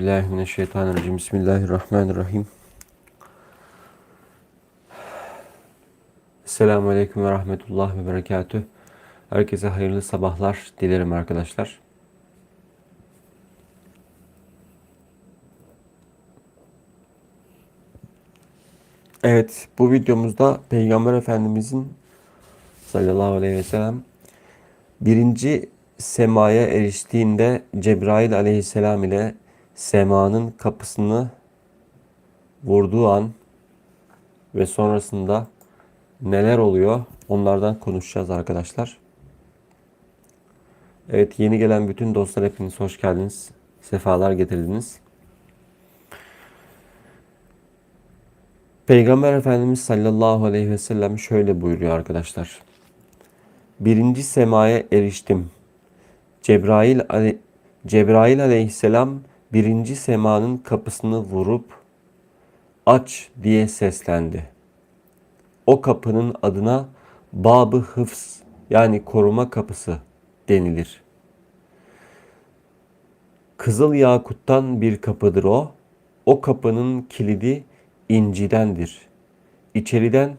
Euzubillahimineşşeytanirracim. Bismillahirrahmanirrahim. Esselamu Aleyküm ve Rahmetullah ve Berekatüh. Herkese hayırlı sabahlar dilerim arkadaşlar. Evet, bu videomuzda Peygamber Efendimizin sallallahu aleyhi ve sellem birinci semaya eriştiğinde Cebrail aleyhisselam ile semanın kapısını vurduğu an ve sonrasında neler oluyor onlardan konuşacağız arkadaşlar. Evet yeni gelen bütün dostlar hepiniz hoş geldiniz. Sefalar getirdiniz. Peygamber Efendimiz sallallahu aleyhi ve sellem şöyle buyuruyor arkadaşlar. Birinci semaya eriştim. Cebrail, ale Cebrail aleyhisselam birinci semanın kapısını vurup aç diye seslendi. O kapının adına Babı Hıfz yani koruma kapısı denilir. Kızıl yakuttan bir kapıdır o. O kapının kilidi incidendir. İçeriden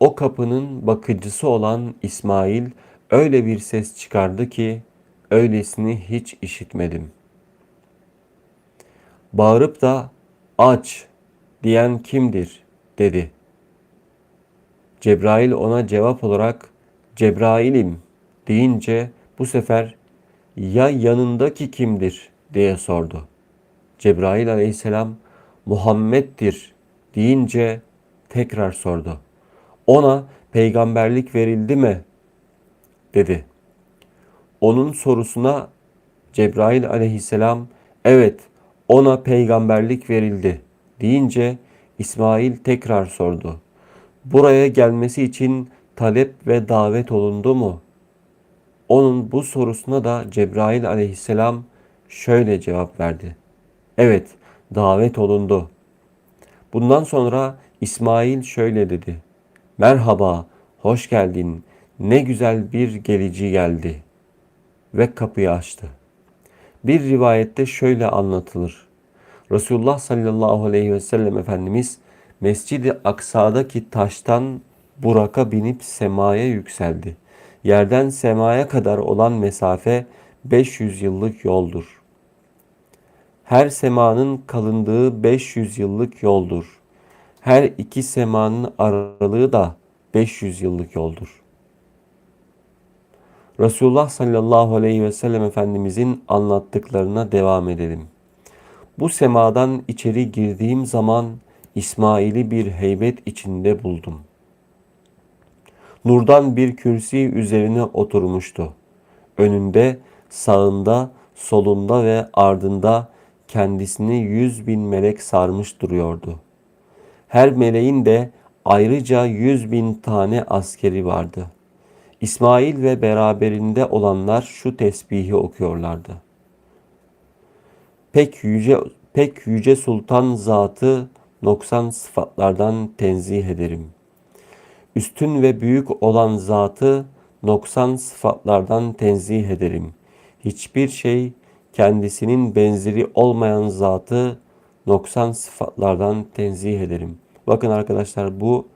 o kapının bakıcısı olan İsmail öyle bir ses çıkardı ki öylesini hiç işitmedim. Bağırıp da aç diyen kimdir dedi. Cebrail ona cevap olarak Cebrail'im deyince bu sefer ya yanındaki kimdir diye sordu. Cebrail aleyhisselam Muhammed'dir deyince tekrar sordu. Ona peygamberlik verildi mi? dedi. Onun sorusuna Cebrail aleyhisselam evet ona peygamberlik verildi deyince İsmail tekrar sordu. Buraya gelmesi için talep ve davet olundu mu? Onun bu sorusuna da Cebrail aleyhisselam şöyle cevap verdi. Evet, davet olundu. Bundan sonra İsmail şöyle dedi. Merhaba, hoş geldin. Ne güzel bir gelici geldi. Ve kapıyı açtı. Bir rivayette şöyle anlatılır. Resulullah sallallahu aleyhi ve sellem Efendimiz Mescid-i Aksa'daki taştan Burak'a binip semaya yükseldi. Yerden semaya kadar olan mesafe 500 yıllık yoldur. Her semanın kalındığı 500 yıllık yoldur. Her iki semanın aralığı da 500 yıllık yoldur. Resulullah sallallahu aleyhi ve sellem Efendimizin anlattıklarına devam edelim. Bu semadan içeri girdiğim zaman İsmail'i bir heybet içinde buldum. Nurdan bir kürsi üzerine oturmuştu. Önünde, sağında, solunda ve ardında kendisini yüz bin melek sarmış duruyordu. Her meleğin de ayrıca yüz bin tane askeri vardı. İsmail ve beraberinde olanlar şu tesbihi okuyorlardı. Pek yüce pek yüce sultan zatı noksan sıfatlardan tenzih ederim. Üstün ve büyük olan zatı noksan sıfatlardan tenzih ederim. Hiçbir şey kendisinin benzeri olmayan zatı noksan sıfatlardan tenzih ederim. Bakın arkadaşlar bu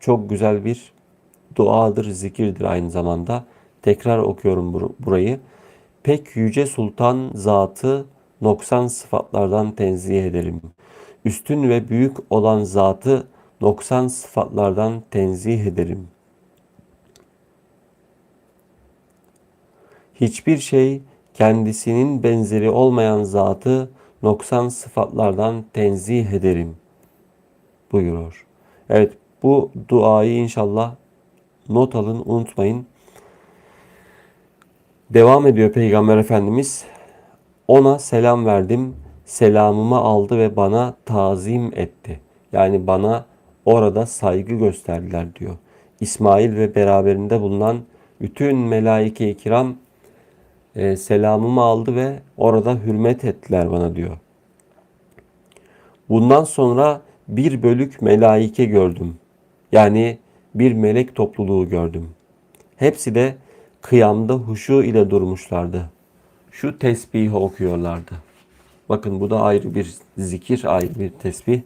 çok güzel bir duadır, zikirdir aynı zamanda. Tekrar okuyorum burayı. Pek yüce sultan zatı noksan sıfatlardan tenzih ederim. Üstün ve büyük olan zatı noksan sıfatlardan tenzih ederim. Hiçbir şey kendisinin benzeri olmayan zatı noksan sıfatlardan tenzih ederim buyuruyor. Evet bu duayı inşallah not alın unutmayın. Devam ediyor Peygamber Efendimiz. Ona selam verdim. Selamımı aldı ve bana tazim etti. Yani bana orada saygı gösterdiler diyor. İsmail ve beraberinde bulunan bütün melaike-i kiram e, selamımı aldı ve orada hürmet ettiler bana diyor. Bundan sonra bir bölük melaike gördüm. Yani bir melek topluluğu gördüm. Hepsi de kıyamda huşu ile durmuşlardı. Şu tesbihi okuyorlardı. Bakın bu da ayrı bir zikir, ayrı bir tesbih.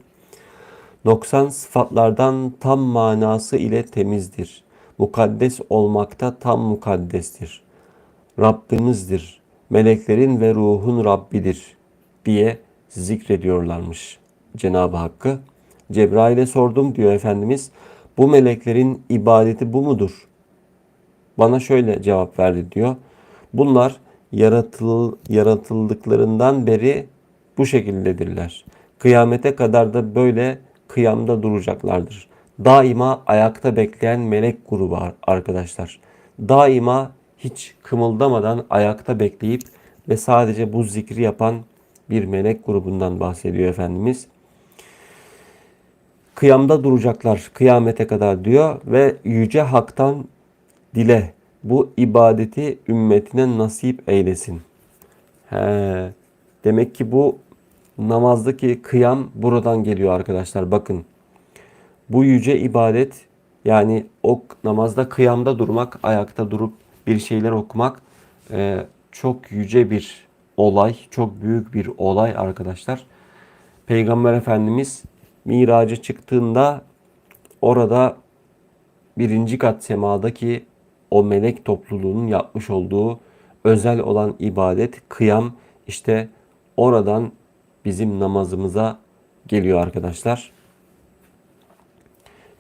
Noksan sıfatlardan tam manası ile temizdir. Mukaddes olmakta tam mukaddestir. Rabbimizdir. Meleklerin ve ruhun Rabbidir diye zikrediyorlarmış Cenab-ı Hakk'ı. Cebrail'e sordum diyor Efendimiz. Bu meleklerin ibadeti bu mudur? Bana şöyle cevap verdi diyor. Bunlar yaratıl, yaratıldıklarından beri bu şekildedirler. Kıyamete kadar da böyle kıyamda duracaklardır. Daima ayakta bekleyen melek grubu arkadaşlar. Daima hiç kımıldamadan ayakta bekleyip ve sadece bu zikri yapan bir melek grubundan bahsediyor Efendimiz. Kıyamda duracaklar kıyamete kadar diyor ve yüce haktan dile bu ibadeti ümmetine nasip eylesin. He, demek ki bu namazdaki kıyam buradan geliyor arkadaşlar. Bakın bu yüce ibadet yani o namazda kıyamda durmak, ayakta durup bir şeyler okumak e, çok yüce bir olay, çok büyük bir olay arkadaşlar. Peygamber Efendimiz miraca çıktığında orada birinci kat semadaki o melek topluluğunun yapmış olduğu özel olan ibadet, kıyam işte oradan bizim namazımıza geliyor arkadaşlar.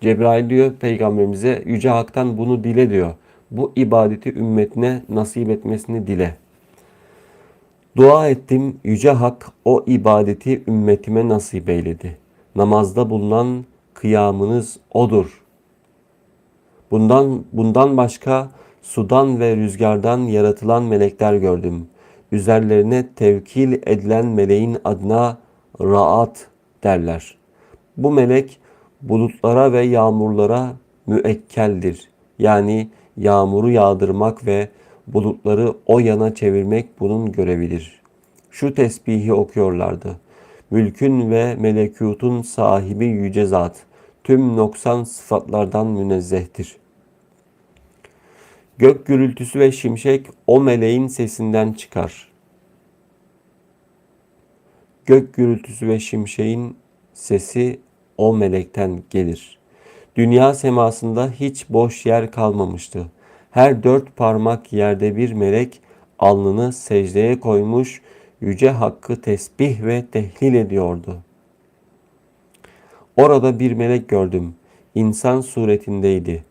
Cebrail diyor peygamberimize yüce haktan bunu dile diyor. Bu ibadeti ümmetine nasip etmesini dile. Dua ettim yüce hak o ibadeti ümmetime nasip eyledi. Namazda bulunan kıyamınız odur. Bundan bundan başka sudan ve rüzgardan yaratılan melekler gördüm. Üzerlerine tevkil edilen meleğin adına raat derler. Bu melek bulutlara ve yağmurlara müekkeldir. Yani yağmuru yağdırmak ve bulutları o yana çevirmek bunun görevidir. Şu tesbihi okuyorlardı. Mülkün ve melekutun sahibi yüce zat, tüm noksan sıfatlardan münezzehtir. Gök gürültüsü ve şimşek o meleğin sesinden çıkar. Gök gürültüsü ve şimşeğin sesi o melekten gelir. Dünya semasında hiç boş yer kalmamıştı. Her dört parmak yerde bir melek alnını secdeye koymuş, yüce hakkı tesbih ve tehlil ediyordu. Orada bir melek gördüm. İnsan suretindeydi.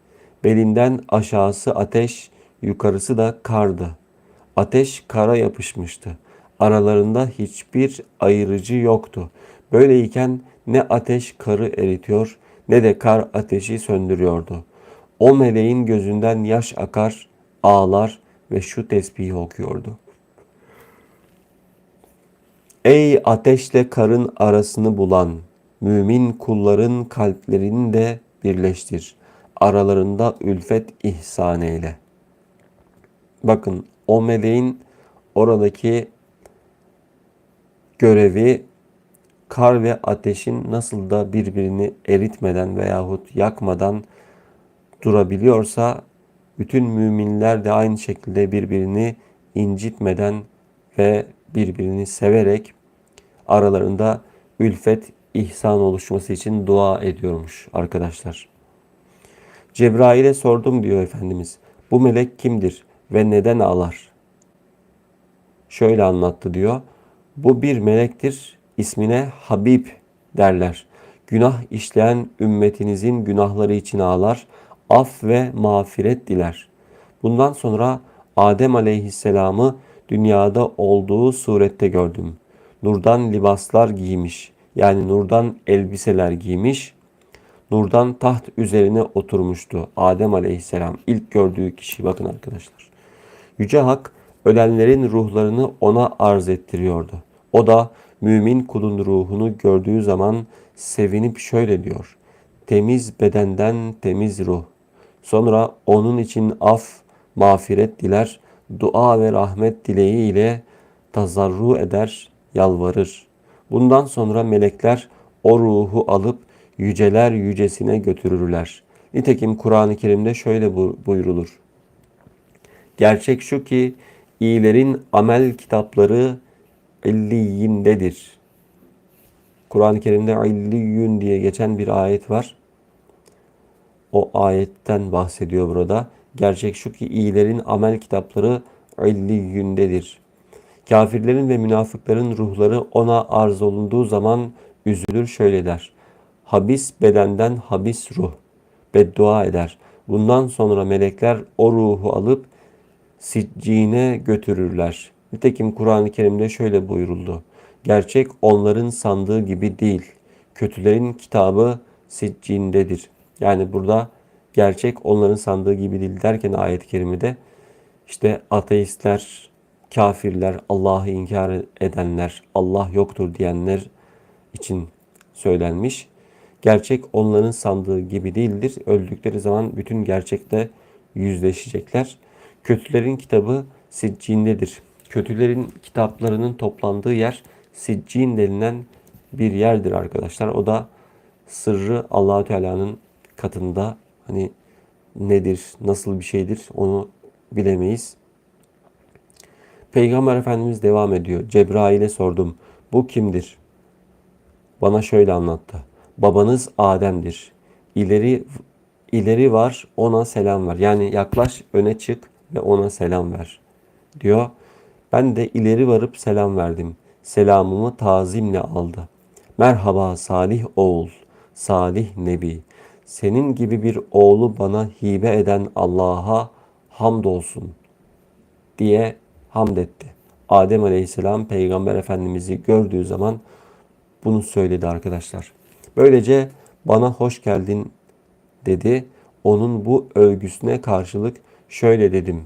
Belinden aşağısı ateş, yukarısı da kardı. Ateş kara yapışmıştı. Aralarında hiçbir ayırıcı yoktu. Böyleyken ne ateş karı eritiyor ne de kar ateşi söndürüyordu. O meleğin gözünden yaş akar, ağlar ve şu tesbihi okuyordu. Ey ateşle karın arasını bulan, mümin kulların kalplerini de birleştir. Aralarında ülfet ihsan eyle. Bakın o meleğin oradaki görevi kar ve ateşin nasıl da birbirini eritmeden veyahut yakmadan durabiliyorsa bütün müminler de aynı şekilde birbirini incitmeden ve birbirini severek aralarında ülfet, ihsan oluşması için dua ediyormuş arkadaşlar. Cebrail'e sordum diyor Efendimiz. Bu melek kimdir ve neden ağlar? Şöyle anlattı diyor. Bu bir melektir. İsmine Habib derler. Günah işleyen ümmetinizin günahları için ağlar, af ve mağfiret diler. Bundan sonra Adem aleyhisselamı dünyada olduğu surette gördüm. Nurdan libaslar giymiş, yani nurdan elbiseler giymiş, nurdan taht üzerine oturmuştu Adem aleyhisselam. ilk gördüğü kişi bakın arkadaşlar. Yüce Hak ölenlerin ruhlarını ona arz ettiriyordu. O da mümin kulun ruhunu gördüğü zaman sevinip şöyle diyor. Temiz bedenden temiz ruh. Sonra onun için af, mağfiret diler, dua ve rahmet dileği ile tazarru eder, yalvarır. Bundan sonra melekler o ruhu alıp yüceler yücesine götürürler. Nitekim Kur'an-ı Kerim'de şöyle buyrulur. Gerçek şu ki iyilerin amel kitapları illiyindedir. Kur'an-ı Kerim'de illiyün diye geçen bir ayet var. O ayetten bahsediyor burada. Gerçek şu ki iyilerin amel kitapları illiyündedir. Kafirlerin ve münafıkların ruhları ona arz olunduğu zaman üzülür şöyle der. Habis bedenden habis ruh. Beddua eder. Bundan sonra melekler o ruhu alıp siccine götürürler. Nitekim Kur'an-ı Kerim'de şöyle buyuruldu. Gerçek onların sandığı gibi değil. Kötülerin kitabı siccindedir. Yani burada gerçek onların sandığı gibi değil derken ayet-i kerimede işte ateistler, kafirler, Allah'ı inkar edenler, Allah yoktur diyenler için söylenmiş. Gerçek onların sandığı gibi değildir. Öldükleri zaman bütün gerçekle yüzleşecekler. Kötülerin kitabı siccindedir. Kötülerin kitaplarının toplandığı yer siccin denilen bir yerdir arkadaşlar. O da sırrı Allahü Teala'nın katında hani nedir, nasıl bir şeydir onu bilemeyiz. Peygamber Efendimiz devam ediyor. Cebrail'e sordum. Bu kimdir? Bana şöyle anlattı. Babanız Adem'dir. İleri ileri var ona selam ver. Yani yaklaş öne çık ve ona selam ver diyor. Ben de ileri varıp selam verdim. Selamımı tazimle aldı. Merhaba Salih oğul, Salih Nebi. Senin gibi bir oğlu bana hibe eden Allah'a hamdolsun diye hamd etti. Adem Aleyhisselam Peygamber Efendimiz'i gördüğü zaman bunu söyledi arkadaşlar. Böylece bana hoş geldin dedi. Onun bu övgüsüne karşılık şöyle dedim.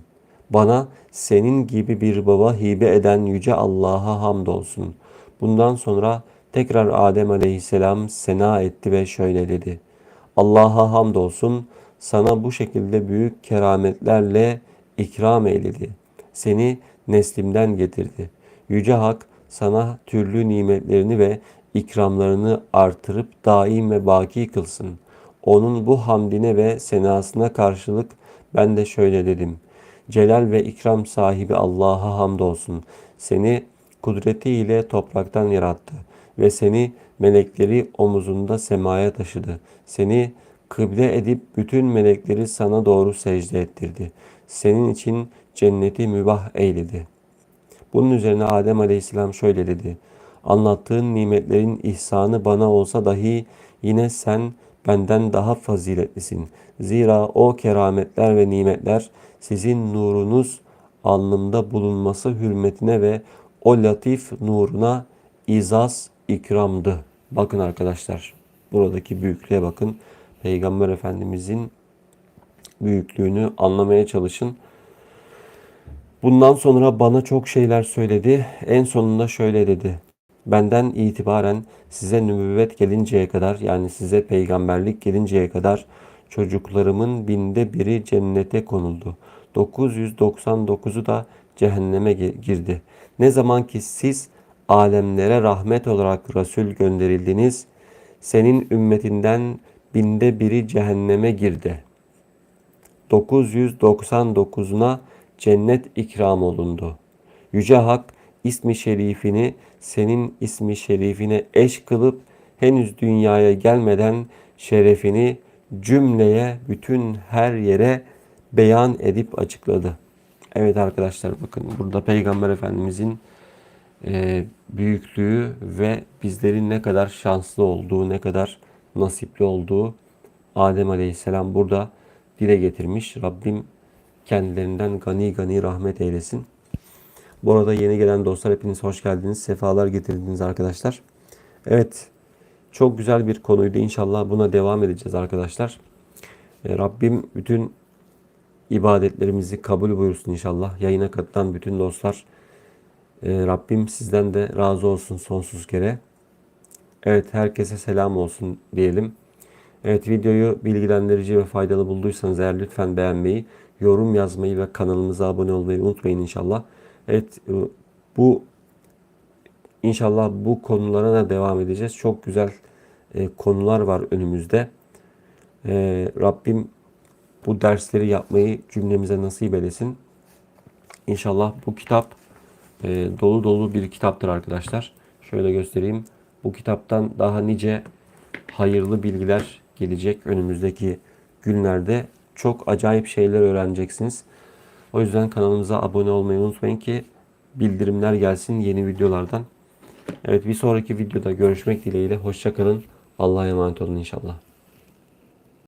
Bana senin gibi bir baba hibe eden yüce Allah'a hamdolsun. Bundan sonra tekrar Adem aleyhisselam sena etti ve şöyle dedi. Allah'a hamdolsun sana bu şekilde büyük kerametlerle ikram eyledi. Seni neslimden getirdi. Yüce Hak sana türlü nimetlerini ve ikramlarını artırıp daim ve baki kılsın. Onun bu hamdine ve senasına karşılık ben de şöyle dedim. Celal ve ikram sahibi Allah'a hamdolsun. Seni kudretiyle topraktan yarattı ve seni melekleri omuzunda semaya taşıdı. Seni kıble edip bütün melekleri sana doğru secde ettirdi. Senin için cenneti mübah eyledi. Bunun üzerine Adem Aleyhisselam şöyle dedi. Anlattığın nimetlerin ihsanı bana olsa dahi yine sen benden daha faziletlisin. Zira o kerametler ve nimetler sizin nurunuz alnımda bulunması hürmetine ve o latif nuruna izaz ikramdı. Bakın arkadaşlar buradaki büyüklüğe bakın. Peygamber Efendimizin büyüklüğünü anlamaya çalışın. Bundan sonra bana çok şeyler söyledi. En sonunda şöyle dedi. Benden itibaren size nübüvvet gelinceye kadar yani size peygamberlik gelinceye kadar çocuklarımın binde biri cennete konuldu. 999'u da cehenneme girdi. Ne zaman ki siz alemlere rahmet olarak Resul gönderildiniz, senin ümmetinden binde biri cehenneme girdi. 999'una cennet ikram olundu. Yüce Hak ismi şerifini senin ismi şerifine eş kılıp henüz dünyaya gelmeden şerefini cümleye, bütün her yere beyan edip açıkladı. Evet arkadaşlar bakın burada Peygamber Efendimizin e, büyüklüğü ve bizlerin ne kadar şanslı olduğu, ne kadar nasipli olduğu Adem Aleyhisselam burada dile getirmiş. Rabbim kendilerinden gani gani rahmet eylesin. Bu arada yeni gelen dostlar hepiniz hoş geldiniz. Sefalar getirdiniz arkadaşlar. Evet çok güzel bir konuydu. İnşallah buna devam edeceğiz arkadaşlar. E, Rabbim bütün ibadetlerimizi kabul buyursun inşallah. Yayına katılan bütün dostlar e, Rabbim sizden de razı olsun sonsuz kere. Evet herkese selam olsun diyelim. Evet videoyu bilgilendirici ve faydalı bulduysanız eğer lütfen beğenmeyi, yorum yazmayı ve kanalımıza abone olmayı unutmayın inşallah. Evet e, bu inşallah bu konulara da devam edeceğiz. Çok güzel e, konular var önümüzde. E, Rabbim bu dersleri yapmayı cümlemize nasip eylesin. İnşallah bu kitap e, dolu dolu bir kitaptır arkadaşlar. Şöyle göstereyim. Bu kitaptan daha nice hayırlı bilgiler gelecek önümüzdeki günlerde. Çok acayip şeyler öğreneceksiniz. O yüzden kanalımıza abone olmayı unutmayın ki bildirimler gelsin yeni videolardan. Evet bir sonraki videoda görüşmek dileğiyle. Hoşçakalın. Allah'a emanet olun inşallah.